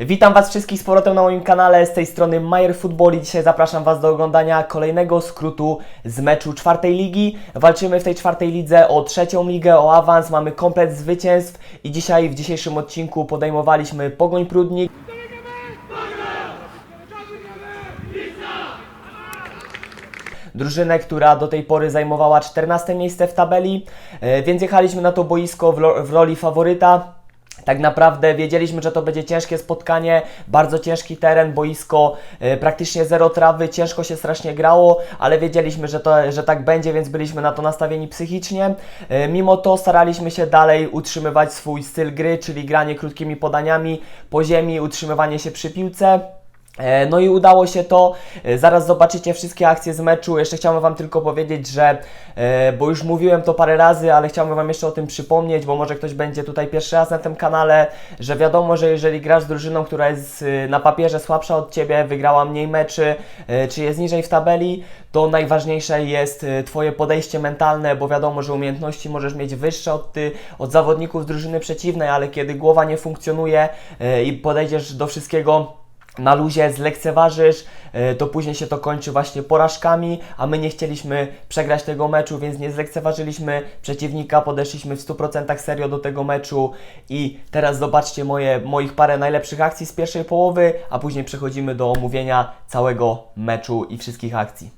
Witam Was wszystkich z powrotem na moim kanale, z tej strony Majer Football i dzisiaj zapraszam Was do oglądania kolejnego skrótu z meczu czwartej ligi. Walczymy w tej czwartej lidze o trzecią ligę, o awans, mamy komplet zwycięstw i dzisiaj w dzisiejszym odcinku podejmowaliśmy Pogoń Prudnik. drużynę, która do tej pory zajmowała 14 miejsce w tabeli, e, więc jechaliśmy na to boisko w, w roli faworyta. Tak naprawdę wiedzieliśmy, że to będzie ciężkie spotkanie, bardzo ciężki teren, boisko, e, praktycznie zero trawy, ciężko się strasznie grało, ale wiedzieliśmy, że, to, że tak będzie, więc byliśmy na to nastawieni psychicznie. E, mimo to staraliśmy się dalej utrzymywać swój styl gry, czyli granie krótkimi podaniami po ziemi, utrzymywanie się przy piłce. E, No i udało się to. E, Zaraz zobaczycie wszystkie akcje z meczu. Jeszcze chciałbym Wam tylko powiedzieć, że, e, bo już mówiłem to parę razy, ale chciałbym Wam jeszcze o tym przypomnieć, bo może ktoś będzie tutaj pierwszy raz na tym kanale, że wiadomo, że jeżeli grasz z drużyną, która jest na papierze słabsza od Ciebie, wygrała mniej meczy, czy jest niżej w tabeli, to najważniejsze jest Twoje podejście mentalne, bo wiadomo, że umiejętności możesz mieć wyższe od, ty, od zawodników z drużyny przeciwnej, ale kiedy głowa nie funkcjonuje i podejdziesz do wszystkiego na luzie zlekceważysz, e, to później się to kończy właśnie porażkami, a my nie chcieliśmy przegrać tego meczu, więc nie zlekceważyliśmy przeciwnika, podeszliśmy w 100% serio do tego meczu i teraz zobaczcie moje, moich parę najlepszych akcji z pierwszej połowy, a później przechodzimy do omówienia całego meczu i wszystkich akcji.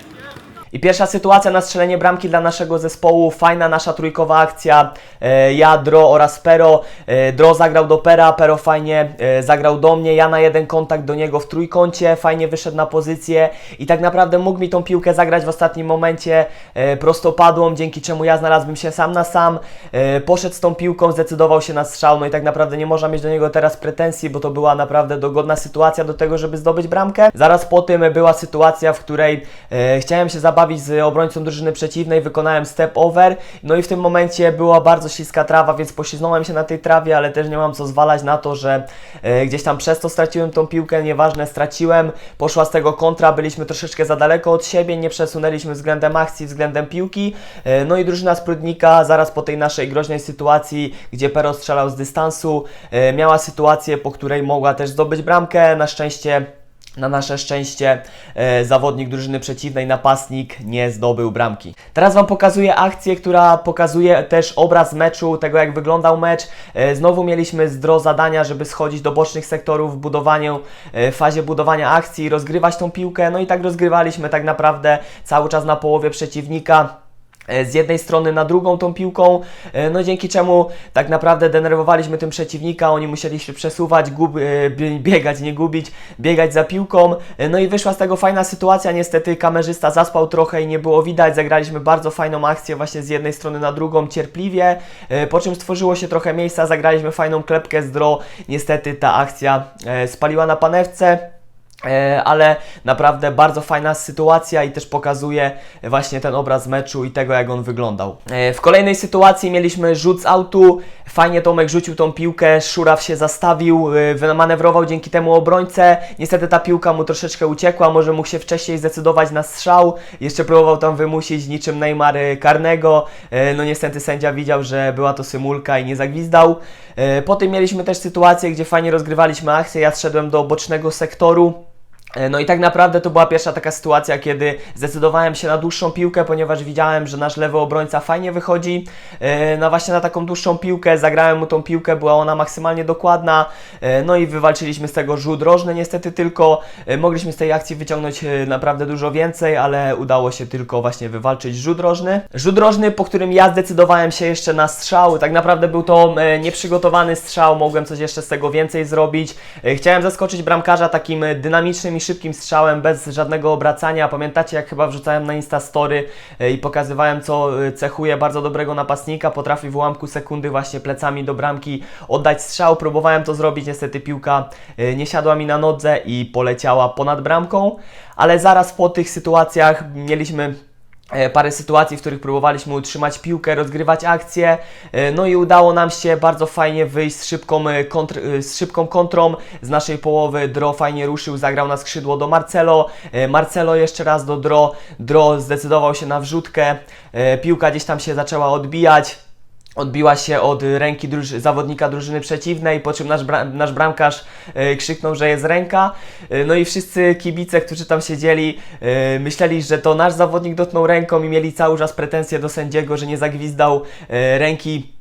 I pierwsza sytuacja na strzelenie bramki dla naszego zespołu, fajna nasza trójkowa akcja, e, ja, Dro oraz Pero. E, Dro zagrał do Pera, Pero fajnie e, zagrał do mnie, ja na jeden kontakt do niego w trójkącie, fajnie wyszedł na pozycję i tak naprawdę mógł mi tą piłkę zagrać w ostatnim momencie prostopadłą, dzięki czemu ja znalazłbym się sam na sam. Poszedł z tą piłką, zdecydował się na strzał, no i tak naprawdę nie można mieć do niego teraz pretensji, bo to była naprawdę dogodna sytuacja do tego, żeby zdobyć bramkę. Zaraz po tym była sytuacja, w której e, chciałem się zabawić z obrońcą drużyny przeciwnej, wykonałem step over, no i w tym momencie była bardzo śliska trawa, więc poślizgnąłem się na tej trawie, ale też nie mam co zwalać na to, że e, gdzieś tam przez to straciłem tą piłkę, nieważne, straciłem, poszła z tego kontra, byliśmy troszeczkę za daleko od siebie, nie przesunęliśmy względem akcji, względem piłki, e, no i drużyna z Prudnika zaraz po tej naszej groźnej sytuacji, gdzie Pero strzelał z dystansu, e, miała sytuację, po której mogła też zdobyć bramkę, na szczęście na nasze szczęście e, zawodnik drużyny przeciwnej, napastnik, nie zdobył bramki. Teraz Wam pokazuję akcję, która pokazuje też obraz meczu, tego jak wyglądał mecz. E, znowu mieliśmy zdro zadania, żeby schodzić do bocznych sektorów w budowaniu, e, fazie budowania akcji, rozgrywać tą piłkę. No i tak rozgrywaliśmy tak naprawdę cały czas na połowie przeciwnika z jednej strony na drugą tą piłką, e, no dzięki czemu tak naprawdę denerwowaliśmy tym przeciwnika, oni musieli się przesuwać, gub, e, bie- biegać, nie gubić, biegać za piłką, e, no i wyszła z tego fajna sytuacja, niestety kamerzysta zaspał trochę i nie było widać, zagraliśmy bardzo fajną akcję właśnie z jednej strony na drugą, cierpliwie, e, po czym stworzyło się trochę miejsca, zagraliśmy fajną klepkę z draw, niestety ta akcja e, spaliła na panewce, E, ale naprawdę bardzo fajna sytuacja i też pokazuje właśnie ten obraz meczu i tego, jak on wyglądał. E, W kolejnej sytuacji mieliśmy rzut z autu, fajnie Tomek rzucił tą piłkę, Szuraw się zastawił, e, wymanewrował dzięki temu obrońcę, niestety ta piłka mu troszeczkę uciekła, może mógł się wcześniej zdecydować na strzał, jeszcze próbował tam wymusić niczym Neymar e, karnego, E, no niestety sędzia widział, że była to symulka i nie zagwizdał. E, Potem mieliśmy też sytuację, gdzie fajnie rozgrywaliśmy akcję, ja zszedłem do bocznego sektoru, E, No i tak naprawdę to była pierwsza taka sytuacja, kiedy zdecydowałem się na dłuższą piłkę, ponieważ widziałem, że nasz lewy obrońca fajnie wychodzi. E, No właśnie na taką dłuższą piłkę, zagrałem mu tą piłkę, była ona maksymalnie dokładna. E, No i wywalczyliśmy z tego rzut rożny, niestety tylko e, mogliśmy z tej akcji wyciągnąć e, naprawdę dużo więcej, ale udało się tylko właśnie wywalczyć rzut rożny. Rzut rożny, po którym ja zdecydowałem się jeszcze na strzał. Tak naprawdę był to e, nieprzygotowany strzał, mogłem coś jeszcze z tego więcej zrobić. E, Chciałem zaskoczyć bramkarza takim e, dynamicznym szybkim strzałem, bez żadnego obracania. Pamiętacie, jak chyba wrzucałem na Insta Story e, i pokazywałem, co e, cechuje bardzo dobrego napastnika. Potrafi w ułamku sekundy właśnie plecami do bramki oddać strzał. Próbowałem to zrobić, niestety piłka e, nie siadła mi na nodze i poleciała ponad bramką. Ale zaraz po tych sytuacjach mieliśmy parę sytuacji, w których próbowaliśmy utrzymać piłkę, rozgrywać akcje, e, no i udało nam się bardzo fajnie wyjść z szybką, e, kontr, e, z szybką kontrą z naszej połowy. Dro fajnie ruszył, zagrał na skrzydło do Marcelo, e, Marcelo jeszcze raz do Dro, Dro zdecydował się na wrzutkę, e, piłka gdzieś tam się zaczęła odbijać. Odbiła się od ręki druż- zawodnika drużyny przeciwnej, po czym nasz, bra- nasz bramkarz e, krzyknął, że jest ręka. E, no i wszyscy kibice, którzy tam siedzieli, e, myśleli, że to nasz zawodnik dotknął ręką i mieli cały czas pretensje do sędziego, że nie zagwizdał e, ręki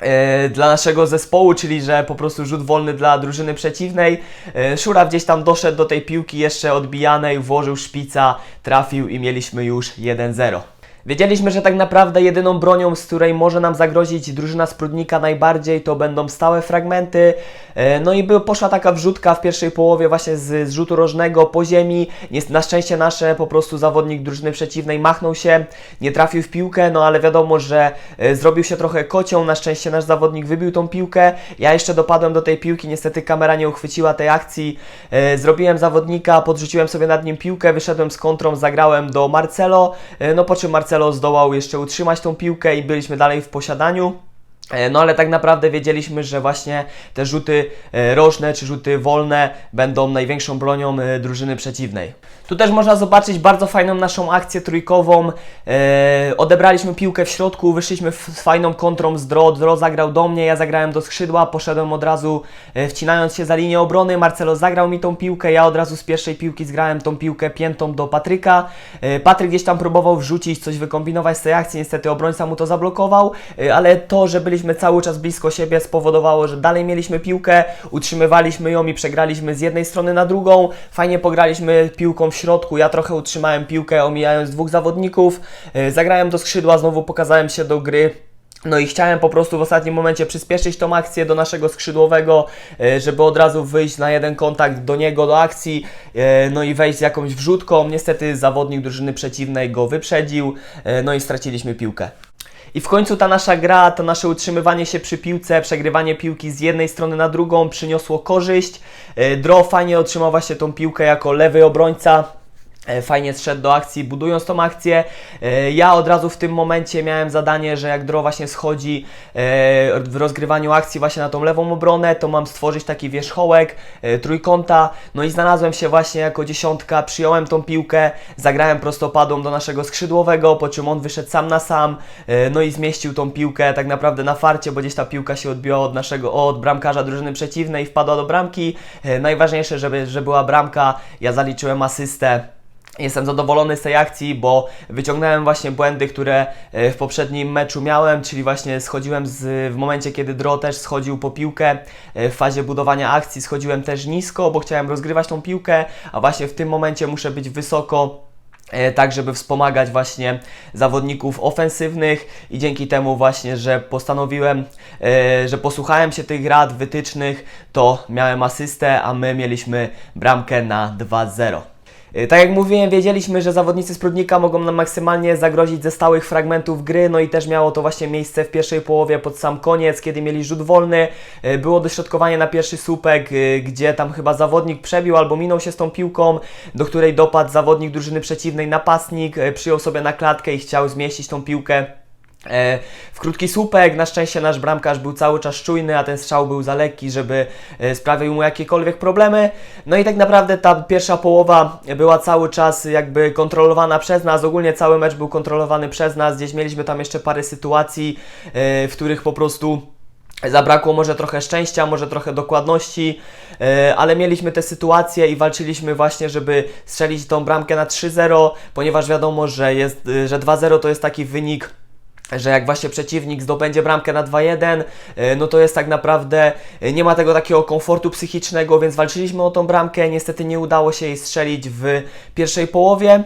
e, dla naszego zespołu, czyli że po prostu rzut wolny dla drużyny przeciwnej. E, Szura gdzieś tam doszedł do tej piłki jeszcze odbijanej, włożył szpica, trafił i mieliśmy już 1-0. Wiedzieliśmy, że tak naprawdę jedyną bronią, z której może nam zagrozić drużyna Sprudnika najbardziej, to będą stałe fragmenty. E, No i był, poszła taka wrzutka w pierwszej połowie właśnie z, rzutu rożnego po ziemi. Na szczęście nasze po prostu zawodnik drużyny przeciwnej machnął się, nie trafił w piłkę, no ale wiadomo, że e, zrobił się trochę kocią. Na szczęście nasz zawodnik wybił tą piłkę. Ja jeszcze dopadłem do tej piłki, niestety kamera nie uchwyciła tej akcji. E, Zrobiłem zawodnika, podrzuciłem sobie nad nim piłkę, wyszedłem z kontrą, zagrałem do Marcelo. No po czym Marcelo zdołał jeszcze utrzymać tą piłkę i byliśmy dalej w posiadaniu. E, No ale tak naprawdę wiedzieliśmy, że właśnie te rzuty e, rożne czy rzuty wolne będą największą bronią e, drużyny przeciwnej. Tu też można zobaczyć bardzo fajną naszą akcję trójkową. Odebraliśmy piłkę w środku, wyszliśmy z fajną kontrą z Dro. Dro zagrał do mnie, ja zagrałem do skrzydła, poszedłem od razu wcinając się za linię obrony. Marcelo zagrał mi tą piłkę, ja od razu z pierwszej piłki zgrałem tą piłkę piętą do Patryka. Patryk gdzieś tam próbował wrzucić, coś wykombinować z tej akcji, niestety obrońca mu to zablokował, ale to, że byliśmy cały czas blisko siebie spowodowało, że dalej mieliśmy piłkę, utrzymywaliśmy ją i przegraliśmy z jednej strony na drugą. Fajnie pograliśmy piłką w środku, ja trochę utrzymałem piłkę, omijając dwóch zawodników. E, Zagrałem do skrzydła, znowu pokazałem się do gry. No i chciałem po prostu w ostatnim momencie przyspieszyć tą akcję do naszego skrzydłowego, e, żeby od razu wyjść na jeden kontakt do niego, do akcji, e, no i wejść z jakąś wrzutką. Niestety zawodnik drużyny przeciwnej go wyprzedził, no i straciliśmy piłkę. I w końcu ta nasza gra, to nasze utrzymywanie się przy piłce, przegrywanie piłki z jednej strony na drugą przyniosło korzyść. E, Dro fajnie otrzymał właśnie tą piłkę jako lewy obrońca. E, Fajnie zszedł do akcji, budując tą akcję. E, Ja od razu w tym momencie miałem zadanie, że jak Dro właśnie schodzi e, w rozgrywaniu akcji właśnie na tą lewą obronę, to mam stworzyć taki wierzchołek trójkąta. No i znalazłem się właśnie jako dziesiątka, przyjąłem tą piłkę, zagrałem prostopadłą do naszego skrzydłowego, po czym on wyszedł sam na sam, no i zmieścił tą piłkę tak naprawdę na farcie, bo gdzieś ta piłka się odbiła od naszego, od bramkarza drużyny przeciwnej, wpadła do bramki. Najważniejsze, żeby, że była bramka, ja zaliczyłem asystę. Jestem zadowolony z tej akcji, bo wyciągnąłem właśnie błędy, które e, w poprzednim meczu miałem, czyli właśnie schodziłem z, w momencie, kiedy Dro też schodził po piłkę e, w fazie budowania akcji, schodziłem też nisko, bo chciałem rozgrywać tą piłkę, a właśnie w tym momencie muszę być wysoko e, tak żeby wspomagać właśnie zawodników ofensywnych i dzięki temu właśnie, że postanowiłem, że posłuchałem się tych rad wytycznych, to miałem asystę, a my mieliśmy bramkę na 2-0. Y, Tak jak mówiłem, wiedzieliśmy, że zawodnicy z Prudnika mogą nam maksymalnie zagrozić ze stałych fragmentów gry, no i też miało to właśnie miejsce w pierwszej połowie pod sam koniec, kiedy mieli rzut wolny. Y, Było dośrodkowanie na pierwszy słupek, y, gdzie tam chyba zawodnik przebił albo minął się z tą piłką, do której dopadł zawodnik drużyny przeciwnej, napastnik, przyjął sobie na klatkę i chciał zmieścić tą piłkę E, W krótki słupek, na szczęście nasz bramkarz był cały czas czujny, a ten strzał był za lekki, żeby e, sprawił mu jakiekolwiek problemy. No i tak naprawdę ta pierwsza połowa była cały czas jakby kontrolowana przez nas, ogólnie cały mecz był kontrolowany przez nas, gdzieś mieliśmy tam jeszcze parę sytuacji, e, w których po prostu Zabrakło może trochę szczęścia, może trochę dokładności, e, ale mieliśmy te sytuacje i walczyliśmy właśnie, żeby strzelić tą bramkę na 3-0, ponieważ wiadomo, że, jest, e, że 2-0 to jest taki wynik, że jak właśnie przeciwnik zdobędzie bramkę na 2-1, e, no to jest tak naprawdę, e, nie ma tego takiego komfortu psychicznego, więc walczyliśmy o tą bramkę, niestety nie udało się jej strzelić w pierwszej połowie.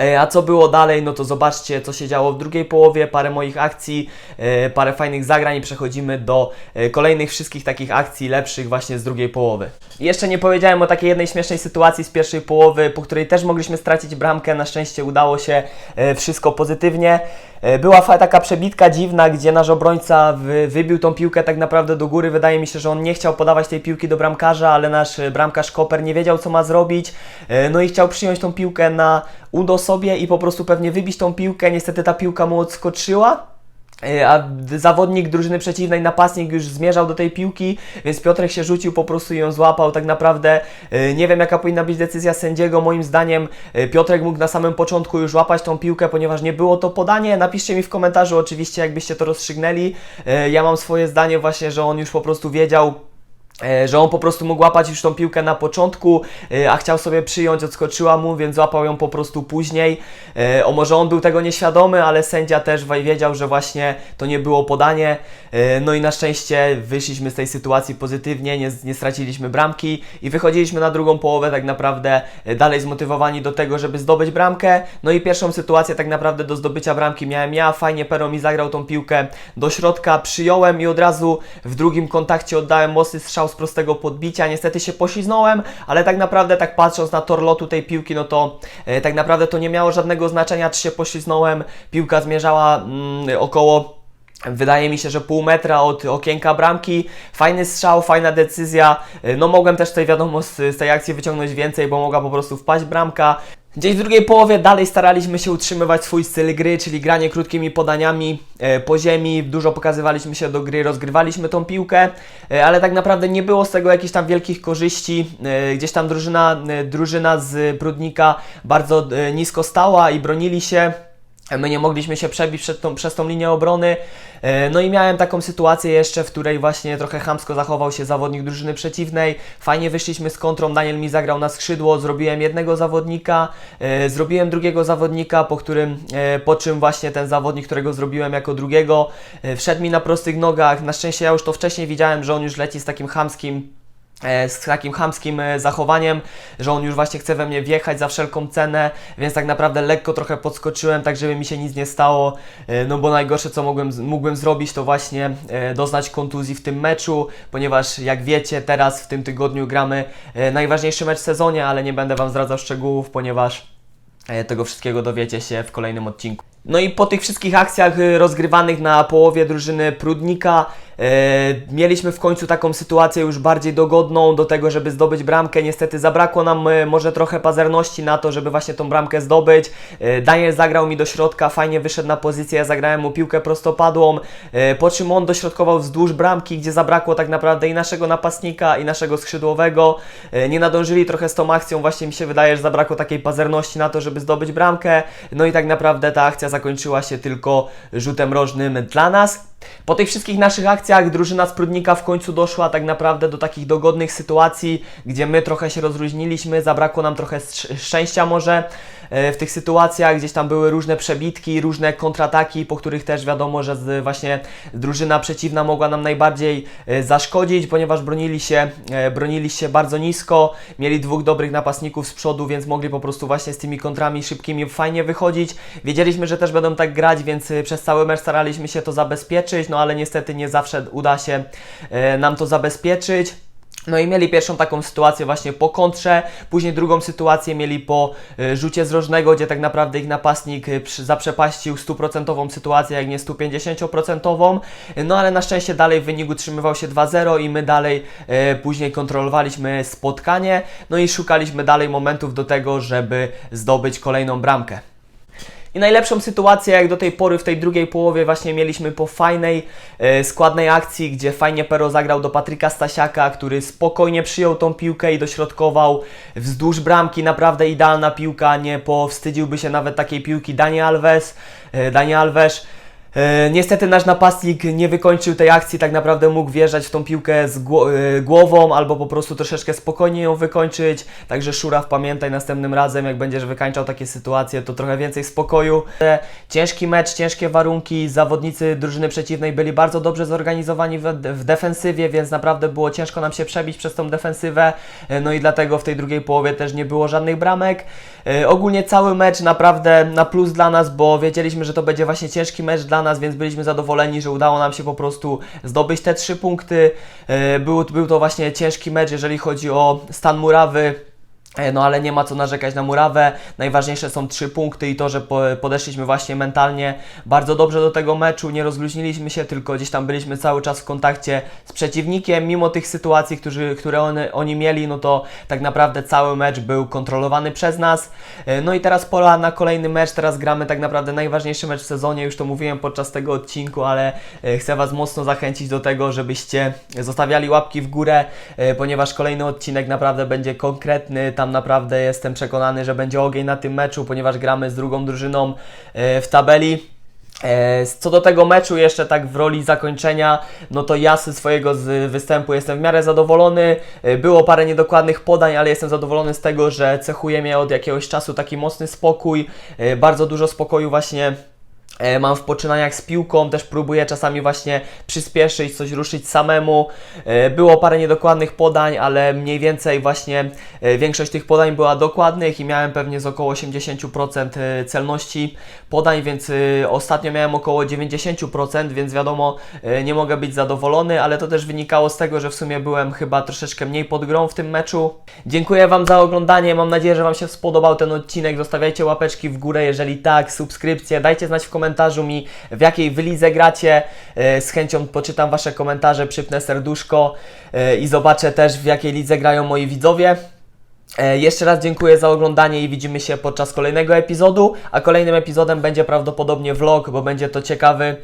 E, A co było dalej, no to zobaczcie, co się działo w drugiej połowie, parę moich akcji, e, parę fajnych zagrań i przechodzimy do e, kolejnych wszystkich takich akcji lepszych właśnie z drugiej połowy. Jeszcze nie powiedziałem o takiej jednej śmiesznej sytuacji z pierwszej połowy, po której też mogliśmy stracić bramkę, na szczęście udało się wszystko pozytywnie. Była taka przebitka dziwna, gdzie nasz obrońca wy- wybił tą piłkę tak naprawdę do góry. Wydaje mi się, że on nie chciał podawać tej piłki do bramkarza, ale nasz bramkarz Koper nie wiedział, co ma zrobić. No i chciał przyjąć tą piłkę na udo sobie i po prostu pewnie wybić tą piłkę. Niestety ta piłka mu odskoczyła. E, A zawodnik drużyny przeciwnej, napastnik już zmierzał do tej piłki, więc Piotrek się rzucił, po prostu ją złapał. Tak naprawdę e, nie wiem, jaka powinna być decyzja sędziego. Moim zdaniem e, Piotrek mógł na samym początku już łapać tą piłkę, ponieważ nie było to podanie. Napiszcie mi w komentarzu oczywiście, jakbyście to rozstrzygnęli. Ja mam swoje zdanie właśnie, że on już po prostu wiedział, że on po prostu mógł łapać już tą piłkę na początku, e, a chciał sobie przyjąć, odskoczyła mu, więc złapał ją po prostu później. E, O może on był tego nieświadomy, ale sędzia też wiedział, że właśnie to nie było podanie. E, No i na szczęście wyszliśmy z tej sytuacji pozytywnie, nie, nie straciliśmy bramki i wychodziliśmy na drugą połowę tak naprawdę e, dalej zmotywowani do tego, żeby zdobyć bramkę. No i pierwszą sytuację tak naprawdę do zdobycia bramki miałem ja, fajnie Pero mi zagrał tą piłkę do środka, przyjąłem i od razu w drugim kontakcie oddałem mocny strzał z prostego podbicia. Niestety się pośliznąłem, ale tak naprawdę tak patrząc na tor lotu tej piłki, no to e, tak naprawdę to nie miało żadnego znaczenia, czy się pośliznąłem. Piłka zmierzała mm, około Wydaje mi się, że pół metra od okienka bramki. Fajny strzał, fajna decyzja. E, No mogłem też tutaj wiadomo z, z tej akcji wyciągnąć więcej, bo mogła po prostu wpaść bramka. Gdzieś w drugiej połowie dalej staraliśmy się utrzymywać swój styl gry, czyli granie krótkimi podaniami e, po ziemi. Dużo pokazywaliśmy się do gry, rozgrywaliśmy tą piłkę, e, ale tak naprawdę nie było z tego jakichś tam wielkich korzyści. E, gdzieś tam drużyna, drużyna z Prudnika bardzo nisko stała i bronili się. My nie mogliśmy się przebić tą, przez tą linię obrony. E, No i miałem taką sytuację jeszcze, w której właśnie trochę chamsko zachował się zawodnik drużyny przeciwnej. Fajnie wyszliśmy z kontrą, Daniel mi zagrał na skrzydło, zrobiłem jednego zawodnika, e, zrobiłem drugiego zawodnika, po którym, e, po czym właśnie ten zawodnik, którego zrobiłem jako drugiego, e, wszedł mi na prostych nogach. Na szczęście ja już to wcześniej widziałem, że on już leci z takim chamskim e, z takim chamskim e, zachowaniem, że on już właśnie chce we mnie wjechać za wszelką cenę, więc tak naprawdę lekko trochę podskoczyłem, tak żeby mi się nic nie stało, e, no bo najgorsze co mogłem, mógłbym zrobić to właśnie e, doznać kontuzji w tym meczu, ponieważ jak wiecie teraz w tym tygodniu gramy e, najważniejszy mecz w sezonie, ale nie będę Wam zdradzał szczegółów, ponieważ E, Tego wszystkiego dowiecie się w kolejnym odcinku. No i po tych wszystkich akcjach rozgrywanych na połowie drużyny Prudnika e, mieliśmy w końcu taką sytuację już bardziej dogodną do tego, żeby zdobyć bramkę. Niestety zabrakło nam e, może trochę pazerności na to, żeby właśnie tą bramkę zdobyć. E, Daniel zagrał mi do środka, fajnie wyszedł na pozycję, ja zagrałem mu piłkę prostopadłą, e, po czym on dośrodkował wzdłuż bramki, gdzie zabrakło tak naprawdę i naszego napastnika, i naszego skrzydłowego. E, Nie nadążyli trochę z tą akcją, właśnie mi się wydaje, że zabrakło takiej pazerności na to, żeby zdobyć bramkę. No i tak naprawdę ta akcja zakończyła się tylko rzutem rożnym dla nas. Po tych wszystkich naszych akcjach drużyna z Prudnika w końcu doszła tak naprawdę do takich dogodnych sytuacji, gdzie my trochę się rozluźniliśmy, zabrakło nam trochę szczęścia może w tych sytuacjach, gdzieś tam były różne przebitki, różne kontrataki, po których też wiadomo, że właśnie drużyna przeciwna mogła nam najbardziej e, zaszkodzić, ponieważ bronili się, e, bronili się bardzo nisko, mieli dwóch dobrych napastników z przodu, więc mogli po prostu właśnie z tymi kontrami szybkimi fajnie wychodzić. Wiedzieliśmy, że też będą tak grać, więc e, przez cały mecz staraliśmy się to zabezpieczyć, no ale niestety nie zawsze uda się e, nam to zabezpieczyć. No i mieli pierwszą taką sytuację właśnie po kontrze, później drugą sytuację mieli po e, rzucie z rożnego, gdzie tak naprawdę ich napastnik e, zaprzepaścił stuprocentową sytuację, jak nie 150%, no ale na szczęście dalej wynik utrzymywał się 2-0 i my dalej e, później kontrolowaliśmy spotkanie, no i szukaliśmy dalej momentów do tego, żeby zdobyć kolejną bramkę. I najlepszą sytuację jak do tej pory w tej drugiej połowie właśnie mieliśmy po fajnej, e, składnej akcji, gdzie fajnie Pero zagrał do Patryka Stasiaka, który spokojnie przyjął tą piłkę i dośrodkował wzdłuż bramki. Naprawdę idealna piłka, nie powstydziłby się nawet takiej piłki Dani Alves. Dani Alves niestety nasz napastnik nie wykończył tej akcji, tak naprawdę mógł wjeżdżać w tą piłkę z e, głową albo po prostu troszeczkę spokojniej ją wykończyć. Także Szuraw, pamiętaj następnym razem, jak będziesz wykańczał takie sytuacje, to trochę więcej spokoju. E, Ciężki mecz, ciężkie warunki, zawodnicy drużyny przeciwnej byli bardzo dobrze zorganizowani w, defensywie, więc naprawdę było ciężko nam się przebić przez tą defensywę. E, No i dlatego w tej drugiej połowie też nie było żadnych bramek. E, Ogólnie cały mecz naprawdę na plus dla nas, bo wiedzieliśmy, że to będzie właśnie ciężki mecz dla nas, więc byliśmy zadowoleni, że udało nam się po prostu zdobyć te trzy punkty. E, Był, był to właśnie ciężki mecz, jeżeli chodzi o stan murawy. E, No ale nie ma co narzekać na murawę. Najważniejsze są trzy punkty i to, że po, podeszliśmy właśnie mentalnie bardzo dobrze do tego meczu. Nie rozluźniliśmy się, tylko gdzieś tam byliśmy cały czas w kontakcie z przeciwnikiem. Mimo tych sytuacji, którzy, które one, oni mieli, no to tak naprawdę cały mecz był kontrolowany przez nas. E, No i teraz pora na kolejny mecz. Teraz gramy tak naprawdę najważniejszy mecz w sezonie. Już to mówiłem podczas tego odcinku, ale e, chcę Was mocno zachęcić do tego, żebyście zostawiali łapki w górę, ponieważ kolejny odcinek naprawdę będzie konkretny. Tam naprawdę jestem przekonany, że będzie ogień na tym meczu, ponieważ gramy z drugą drużyną e, w tabeli. E, Co do tego meczu, jeszcze tak w roli zakończenia, no to ja ze swojego z występu jestem w miarę zadowolony. E, Było parę niedokładnych podań, ale jestem zadowolony z tego, że cechuje mnie od jakiegoś czasu taki mocny spokój, bardzo dużo spokoju właśnie. E, Mam w poczynaniach z piłką, też próbuję czasami właśnie przyspieszyć, coś ruszyć samemu. E, Było parę niedokładnych podań, ale mniej więcej właśnie e, większość tych podań była dokładnych i miałem pewnie z około 80% e, celności podań, więc ostatnio miałem około 90%, więc wiadomo, nie mogę być zadowolony, ale to też wynikało z tego, że w sumie byłem chyba troszeczkę mniej pod grą w tym meczu. Dziękuję Wam za oglądanie, mam nadzieję, że Wam się spodobał ten odcinek. Zostawiajcie łapeczki w górę, jeżeli tak, subskrypcję. Dajcie znać w komentarzu mi, w jakiej wy lidze gracie. E, Z chęcią poczytam Wasze komentarze, przypnę serduszko e, i zobaczę też, w jakiej lidze grają moi widzowie. E, Jeszcze raz dziękuję za oglądanie i widzimy się podczas kolejnego epizodu, a kolejnym epizodem będzie prawdopodobnie vlog, bo będzie to ciekawy,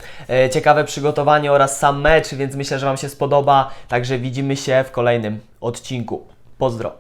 ciekawe przygotowanie oraz sam mecz, więc myślę, że Wam się spodoba. Także widzimy się w kolejnym odcinku. Pozdro.